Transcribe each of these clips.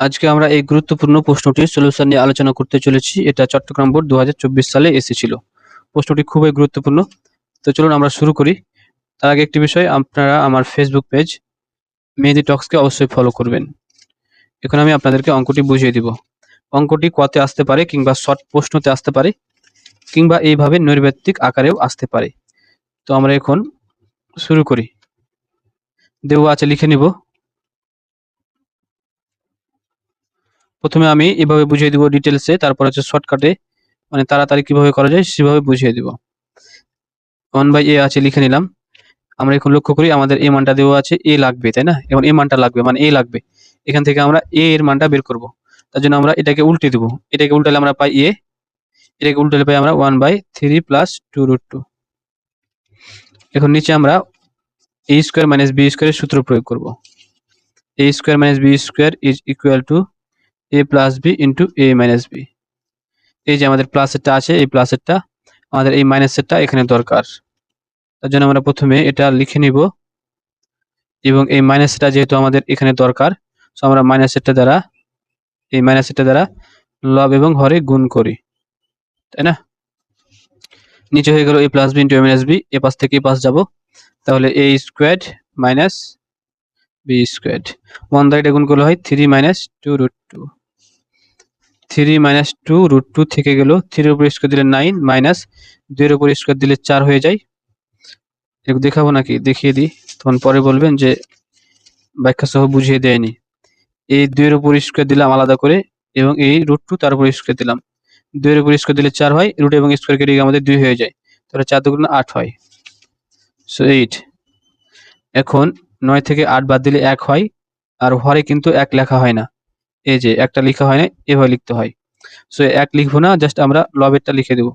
আজকে আমরা এই গুরুত্বপূর্ণ প্রশ্নটির সলিউশন নিয়ে আলোচনা করতে চলেছি। এটা চট্টগ্রাম বোর্ড দু হাজার চব্বিশ সালে এসেছিল। প্রশ্নটি খুবই গুরুত্বপূর্ণ। তো চলুন আমরা শুরু করি। তার আগে একটি বিষয়, আপনারা আমার ফেসবুক পেজ মেহেদি টক্সকে অবশ্যই ফলো করবেন। এখন আমি আপনাদেরকে অঙ্কটি বুঝিয়ে দিব। অঙ্কটি কতে আসতে পারে কিংবা শর্ট প্রশ্নতে আসতে পারে কিংবা এইভাবে নৈর্ব্যক্তিক আকারেও আসতে পারে। তো আমরা এখন শুরু করি। দেওয়া আছে, লিখে নিব। প্রথমে আমি এভাবে বুঝিয়ে দিব ডিটেলসে তারপর হচ্ছে শর্টকাটে মানে তাড়াতাড়ি কীভাবে করা যায় সেভাবে বুঝিয়ে দিব। ওয়ান বাই এ আছে, লিখে নিলাম। আমরা এখন লক্ষ্য করি আমাদের এ মানটা দেওয়া আছে এ লাগবে, তাই না? এখন এ মানটা লাগবে মানে এ লাগবে। এখান থেকে আমরা এ এর মানটা বের করব। তার জন্য আমরা এটাকে উল্টে দিব। এটাকে উল্টালে আমরা পাই এ এটাকে উল্টালে পাই আমরা one by three plus two root two এখন নিচে আমরা এ স্কোয়ার মাইনাস বি স্কোয়ারের সূত্র প্রয়োগ করব। A square minus B square is equal to A plus B into A minus B এই যে আমাদের প্লাসেরটা আছে, এই প্লাসেরটা আমাদের এই মাইনাসেরটা এখানে দরকার। তার জন্য আমরা প্রথমে এটা লিখে নিব। এবং এই মাইনাসটা যেহেতু আমাদের এখানে দরকার সো আমরা মাইনাসেরটা দ্বারা, এই মাইনাসেরটা দ্বারা লব এবং হরে গুণ করি। তাই না? নিচে হয়ে গেল A plus B into A minus B এ পাশ থেকে এ পাশ যাব। তাহলে A square minus B square one দ্বারা এটা গুণ করলে হয় three minus two root two three minus two root two থেকে গেল থ্রির উপর স্কোয়ার দিলে নাইন মাইনাস দুইয়ের উপর স্কোয়ার দিলে চার হয়ে যায়। দেখাবো নাকি? দেখিয়ে দিই। তখন পরে বলবেন যে ব্যাখ্যা সহ বুঝিয়ে দেয়নি। এই দুইয়ের উপর স্কোয়ার দিলাম আলাদা করে এবং এই রুট টু তার উপর স্কোয়ার দিলাম। দুইয়ের উপর স্কোয়ার দিলে চার হয় রুট এবং স্কোয়ার কেটে আমাদের দুই হয়ে যায়। তাহলে চার দুগুণ আট হয়। সো এইট এখন নয় থেকে আট বাদ দিলে এক হয়, আর হরে কিন্তু এক লেখা হয় না। এই যে একটা লেখা হয় না, এভাবে লিখতে হয়। সো এক লিখব না জাস্ট আমরা লবেরটা লিখে দেবো।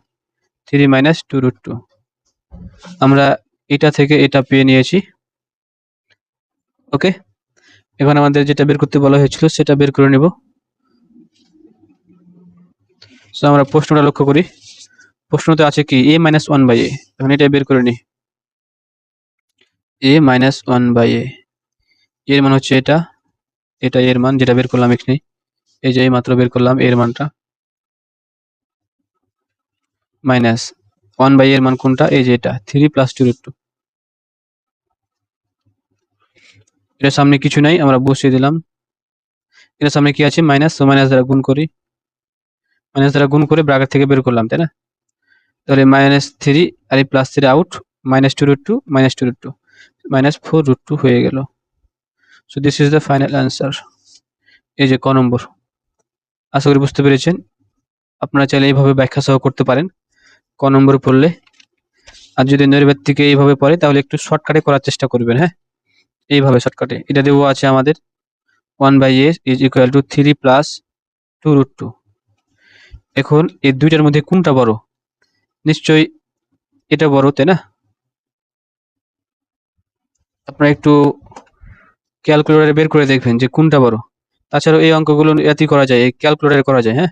Three minus two root two আমরা এটা থেকে এটা পেয়ে নিয়েছি। ওকে এখন আমাদের যেটা বের করতে বলা হয়েছিল, সেটা বের করে নেব। সো আমরা প্রশ্নটা লক্ষ্য করি। প্রশ্নতে আছে কি? A minus one by A এখন এটা বের করে নিই A minus one by A এর মান হচ্ছে এটা। এটা এর মান যেটা বের করলাম এখানে। এই যে এই মাত্র বের করলাম, এর মানটা। মাইনাস ওয়ান বাই এর মান কোনটা? এই যে এটা, three plus two root two. এটার সামনে কিছু নাই, আমরা বসিয়ে দিলাম। এটার সামনে কি আছে? মাইনাস, তো মাইনাস দ্বারা গুণ করি। মাইনাস দ্বারা গুণ করে ব্রাকেট থেকে বের করলাম, তাই না? তাহলে মাইনাস থ্রি আর এই plus three out, minus two root two, minus two root two. Minus four root two হয়ে গেল। So this is the final answer এই যে ক নম্বর। আশা করি বুঝতে পেরেছেন। আপনারা চাইলে এইভাবে ব্যাখ্যা সহ করতে পারেন। ক নম্বর পড়লে। আর যদি নৈর্ব্যক্তিকে এইভাবে পড়ে, তাহলে একটু শর্টকাটে করার চেষ্টা করবেন হ্যাঁ? এইভাবে শর্টকাটে এটা দেবো আছে আমাদের। One by A is equal to three plus two root two এখন এই দুইটার মধ্যে কোনটা বড়? নিশ্চয়ই এটা বড়, তাই না? আপনারা একটু ক্যালকুলেটারে বের করে দেখবেন যে কোনটা বড়। তাছাড়াও এই অঙ্কগুলো এতেই করা যায়, এই ক্যালকুলেটারে করা যায় হ্যাঁ?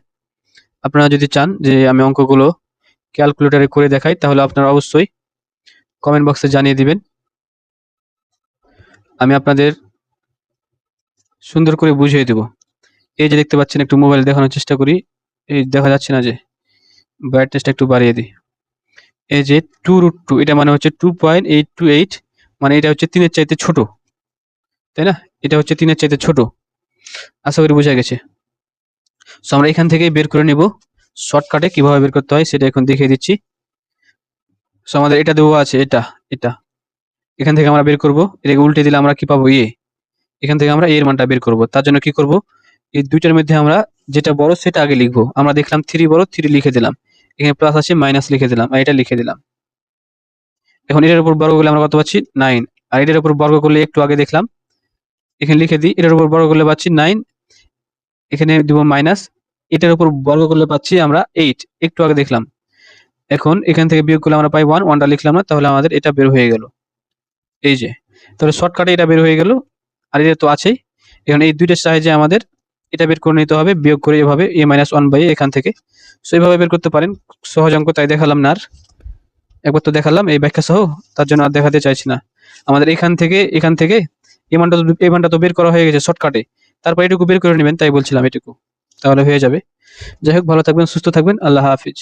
আপনারা যদি চান যে আমি অঙ্কগুলো ক্যালকুলেটারে করে দেখাই, তাহলে আপনারা অবশ্যই কমেন্ট বক্সে জানিয়ে দিবেন। আমি আপনাদের সুন্দর করে বুঝিয়ে দেব। এই যে দেখতে পাচ্ছেন, একটু মোবাইল দেখানোর চেষ্টা করি। এই দেখা যাচ্ছে না যে ব্রাইটনেসটা একটু বাড়িয়ে দিই। এই যে টু রুট টু এটা মানে হচ্ছে two point eight two eight মানে এটা হচ্ছে তিনের চাইতে ছোট। তাই না? এটা হচ্ছে তিনের চাইতে ছোট। আশা করি বোঝা গেছে। সো আমরা এখান থেকে বের করে নিব। শর্টকাটে কীভাবে বের করতে হয় সেটা এখন দেখিয়ে দিচ্ছি। সো আমাদের এটা দেওয়া আছে, এটা এটা। এখান থেকে আমরা বের করব। এটাকে উল্টে দিলে আমরা কি পাবো? এ এখান থেকে আমরা এর মানটা বের করব। তার জন্য কি করব? এই দুইটার মধ্যে আমরা যেটা বড় সেটা আগে লিখব। আমরা দেখলাম থ্রি বড় থ্রি লিখে দিলাম। এখানে প্লাস আছে মাইনাস লিখে দিলাম। আর এটা লিখে দিলাম। এখন এটার উপর বর্গ করলে আমরা কত পাচ্ছি? নাইন আর এটার উপর বর্গ করলে একটু আগে দেখলাম। এখানে লিখে দিই, এটার উপর বর্গ করলে পাচ্ছি নাইন এখানে দিব মাইনাস এটার উপর বর্গ করলে পাচ্ছি আমরা এইট একটু আগে দেখলাম। এখন এখান থেকে বিয়োগ করলে আমরা পাই ওয়ান ওয়ানটা লিখলাম না, তাহলে আমাদের এটা বের হয়ে গেল। এই যে, তাহলে শর্টকাটে এটা বের হয়ে গেল, আর এটা তো আছেই। এখন এই দুইটার সাহায্যে আমাদের এটা বের করে নিতে হবে, বিয়োগ করে এভাবে এ মাইনাস ওয়ান বাই এখান থেকে। সো এইভাবে বের করতে পারেন, সহজ অঙ্ক, তাই দেখালাম না আর। একবার তো দেখালাম এই ব্যাখ্যা সহ, তার জন্য আর দেখাতে চাইছি না। আমাদের এখান থেকে এখান থেকে এই মানটা তো এই মানটা তো বের করা হয়ে গেছে শর্টকাটে তারপর এটুকু বের করে নেবেন, তাই বলছিলাম এটুকু। তাহলে হয়ে যাবে। যাই হোক, ভালো থাকবেন, সুস্থ থাকবেন, আল্লাহ হাফিজ।